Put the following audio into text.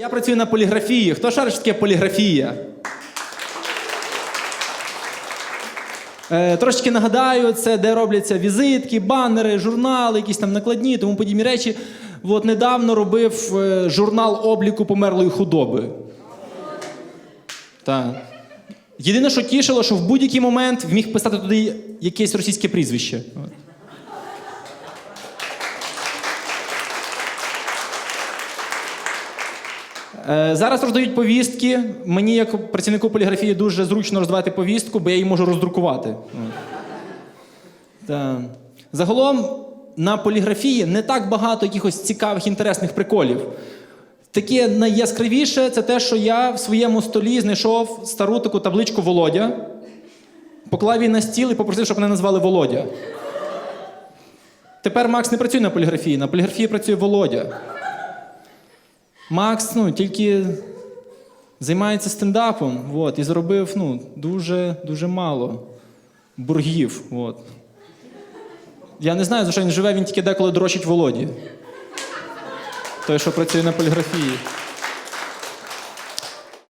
Я працюю на поліграфії. Хто шарить, таке поліграфія? Е, трошечки нагадаю, це де робляться візитки, банери, журнали, якісь там накладні, тому подібні речі. От недавно робив е, журнал обліку померлої худоби. Так. Єдине, що тішило, що в будь-який момент вміг писати туди якесь російське прізвище. От. Зараз роздають повістки. Мені, як працівнику поліграфії, дуже зручно роздавати повістку, бо я її можу роздрукувати. Та. Загалом на поліграфії не так багато якихось цікавих, інтересних приколів. Таке найяскравіше це те, що я в своєму столі знайшов стару таку табличку Володя, поклав її на стіл і попросив, щоб мене назвали Володя. Тепер Макс не працює на поліграфії, на поліграфії працює Володя. Макс ну, тільки займається стендапом от, і заробив ну, дуже, дуже мало боргів. От. Я не знаю, за що він живе, він тільки деколи дрочить Володі. Той, що працює на поліграфії.